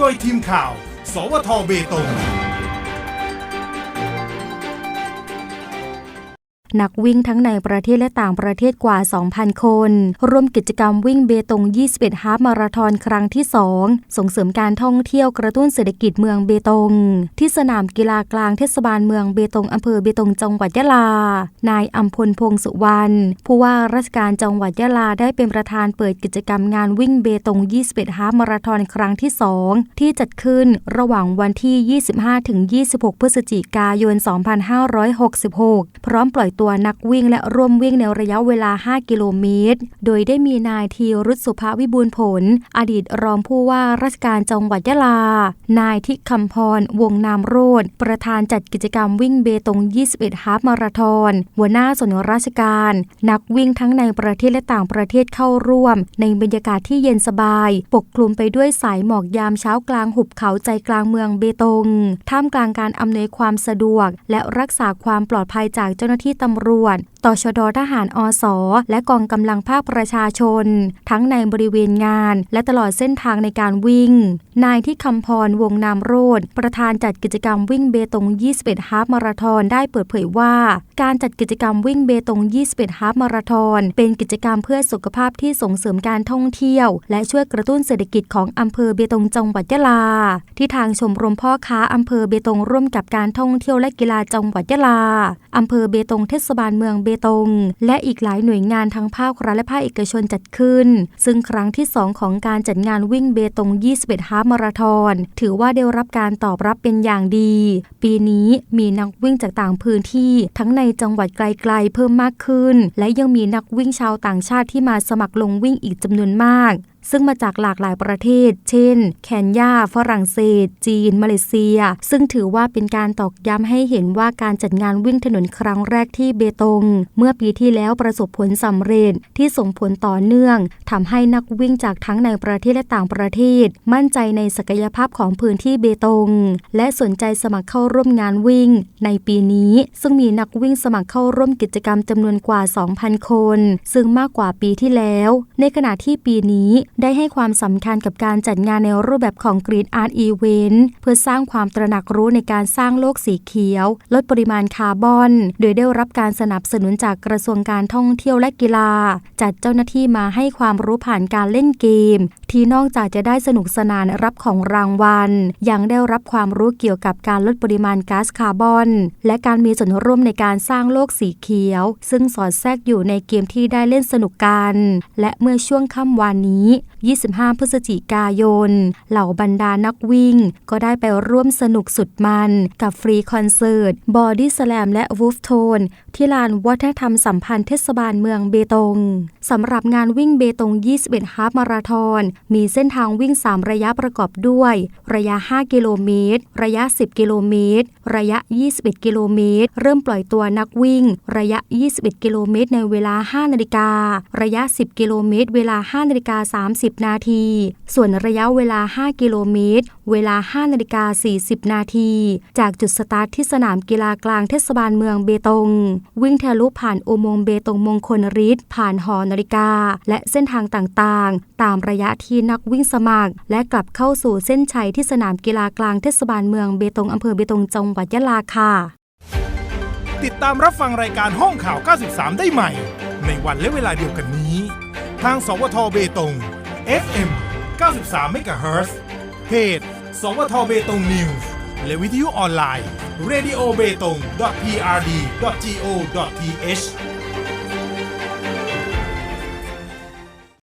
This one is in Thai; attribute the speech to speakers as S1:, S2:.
S1: โดยทีมข่าว สวทเบตง
S2: นักวิ่งทั้งในประเทศและต่างประเทศกว่า 2,000 คน ร่วมกิจกรรมวิ่งเบตง 21 ฮาล์ฟมาราธอนครั้งที่ 2 ส่งเสริมการท่องเที่ยวกระตุ้นเศรษฐกิจเมืองเบตง ที่สนามกีฬากลางเทศบาลเมืองเบตงอำเภอเบตงจังหวัดยะลา นายอัมพลพงษ์สุวรรณผู้ว่าราชการจังหวัดยะลาได้เป็นประธานเปิดกิจกรรมงานวิ่งเบตง 21 ฮาล์ฟมาราธอนครั้งที่ 2 ที่จัดขึ้นระหว่างวันที่ 25-26 พฤศจิกายน 2566 พร้อมปล่อยตัวนักวิ่งและร่วมวิ่งในระยะเวลา 5 กิโลเมตร โดยได้มีนายทีรุษสุภาวิบูลผล อดีตรองผู้ว่าราชการจังหวัดยะลา นายทิคำพร วงนามโรดประธานจัดกิจกรรมวิ่งเบตง 21 ฮาฟมาราธอน หัวหน้าส่วนราชการ นักวิ่งทั้งในประเทศและต่างประเทศเข้าร่วม ในบรรยากาศที่เย็นสบาย ปกคลุมไปด้วยสายหมอกยามเช้ากลางหุบเขาใจกลางเมืองเบตง ท่ามกลางการอำนวยความสะดวก และรักษาความปลอดภัยจากเจ้าหน้าที่ตำรวจต่อชดทหารอสและกองกำลังภาคประชาชน ทั้งในบริเวณงาน และตลอดเส้นทางในการวิ่ง นายที่คำพรวงนามโรดประธานจัดกิจกรรมวิ่งเบตง 21ฮาฟมาราธอนได้เปิดเผยว่า การจัดกิจกรรมวิ่งเบตง 21ฮาฟมาราธอนเป็นกิจกรรมเพื่อสุขภาพที่ส่งเสริมการท่องเที่ยว และช่วยกระตุ้นเศรษฐกิจของอำเภอเบตงจังหวัดยะลา ที่ทางชมรมพ่อค้าอำเภอเบตงร่วมกับการท่องเที่ยวและกีฬาจังหวัดยะลาอำเภอเบตงเทศบาลเมืองเบตง และอีกหลายหน่วยงานทั้งภาครัฐและภาคเอกชนจัดขึ้น ซึ่งครั้งที่ 2 ของการจัดงานวิ่งเบตง 21ฮาล์ฟมาราธอนถือว่าได้รับการตอบรับเป็นอย่างดี ปีนี้มีนักวิ่งจากต่างพื้นที่ ทั้งในจังหวัดไกลๆเพิ่มมากขึ้น และยังมีนักวิ่งชาวต่างชาติที่มาสมัครลงวิ่งอีกจำนวนมาก ซึ่งมาจากหลากหลายประเทศ เช่น แคนยา ฝรั่งเศส จีน มาเลเซีย ซึ่งถือว่าเป็นการตอกย้ำให้เห็นว่าการจัดงานวิ่งถนนครั้งแรกที่เบตง เมื่อปีที่แล้วประสบผลสำเร็จที่ส่งผลต่อเนื่องทำให้นักวิ่งจากทั้งในประเทศและต่างประเทศ มั่นใจในศักยภาพของพื้นที่เบตง และสนใจสมัครเข้าร่วมงานวิ่ง ในปีนี้ซึ่งมีนักวิ่งสมัครเข้าร่วมกิจกรรมจำนวนกว่า 2,000 คน ซึ่งมากกว่าปีที่แล้ว ในขณะที่ปีนี้ได้ให้ความสำคัญกับการจัดงานในรูปแบบของ Green Art Event เพื่อสร้างความตระหนักรู้ในการสร้างโลกสีเขียว ลดปริมาณคาร์บอน โดยได้รับการสนับสนุนจากกระทรวงการท่องเที่ยวและกีฬา จัดเจ้าหน้าที่มาให้ความรู้ผ่านการเล่นเกมที่นอกจากจะได้สนุกสนานรับของรางวัล ยังได้รับความรู้เกี่ยวกับการลดปริมาณก๊าซคาร์บอน และการมีส่วนร่วมในการสร้างโลกสีเขียว ซึ่งสอดแทรกอยู่ในเกมที่ได้เล่นสนุกกัน และเมื่อช่วงค่ำวานนี้25 พฤศจิกายน เหล่าบรรดานักวิ่ง ก็ได้ไปร่วมสนุกสุดมันกับฟรีคอนเสิร์ตบอดี้สแลมและวูฟโทนที่ลานวัฒนธรรมสัมพันธ์เทศบาลเมืองเบตงสำหรับงานวิ่งเบตง 21 ฮาฟมาราธอนมีเส้นทางวิ่ง 3 ระยะประกอบด้วย ระยะ 5 กิโลเมตร ระยะ 10 กิโลเมตร ระยะ 21 กิโลเมตร เริ่มปล่อยตัวนักวิ่ง ระยะ 21 กิโลเมตร ในเวลา 5 นาฬิกา ระยะ 10 กิโลเมตร เวลา 5 นาฬิกา 30นาที ส่วนระยะเวลา 5 กิโลเมตร เวลา 5 นาฬิกา 40 นาที จากจุดสตาร์ทที่สนามกีฬากลางเทศบาลเมืองเบตง วิ่งทะลุผ่านอุโมงค์เบตงมงคลฤทธิ์ผ่านหอนาฬิกา และเส้นทางต่างๆ ตามระยะที่นักวิ่งสมัคร และกลับเข้าสู่เส้นชัยที่สนามกีฬากลางเทศบาลเมืองเบตงอำเภอเบตงจังหวัดยะลาค่ะ
S1: ติดตามรับฟังรายการห้องข่าว 93 ได้ใหม่ ในวันและเวลาเดียวกันนี้ ทางสวทเบตง FM 93 MHz เพจสวทเบตงนิวส์และวิทยุออนไลน์ radio b e t o n g prd go th